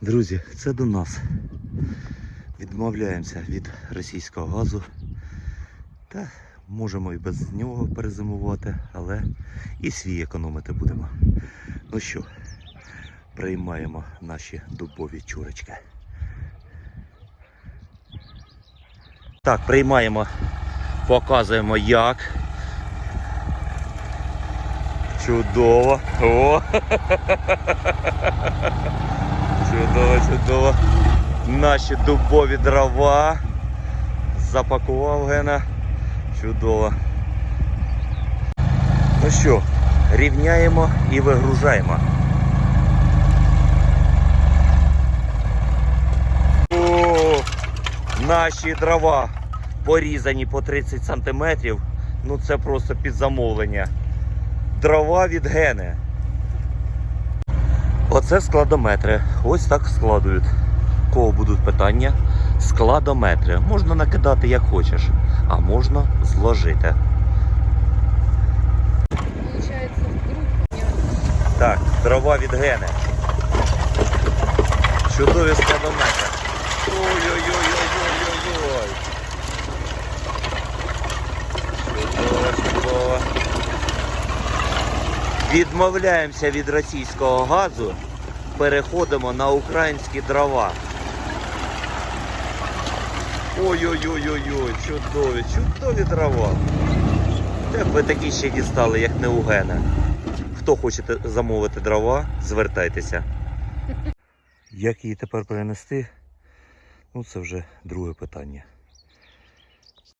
Друзі, це до нас. Відмовляємося від російського газу. Та можемо і без нього перезимувати, але і свій економити будемо. Ну що, приймаємо наші дубові чурочки. Так, приймаємо, показуємо як. Чудово. О! Чудово, чудово. Наші дубові дрова. Запакував Гена. Чудово. Ну що, рівняємо і вигружаємо. О, наші дрова порізані по 30 сантиметрів. Ну це просто під замовлення. Дрова від гени. Оце складометри. Ось так складують. У Кого будуть питання? Складометри. Можна накидати як хочеш, а можна зложити. Так, дрова від гени. Чудові складометри. Ой-ой-ой-ой-ой-ой. Чудово, чудово. Відмовляємося від російського газу, переходимо на українські дрова. Ой-ой-ой-ой-ой, чудові, чудові дрова. Як ви такі ще дістали, як не у Гена. Хто хоче замовити дрова, звертайтеся. Як її тепер перенести? Ну, це вже друге питання.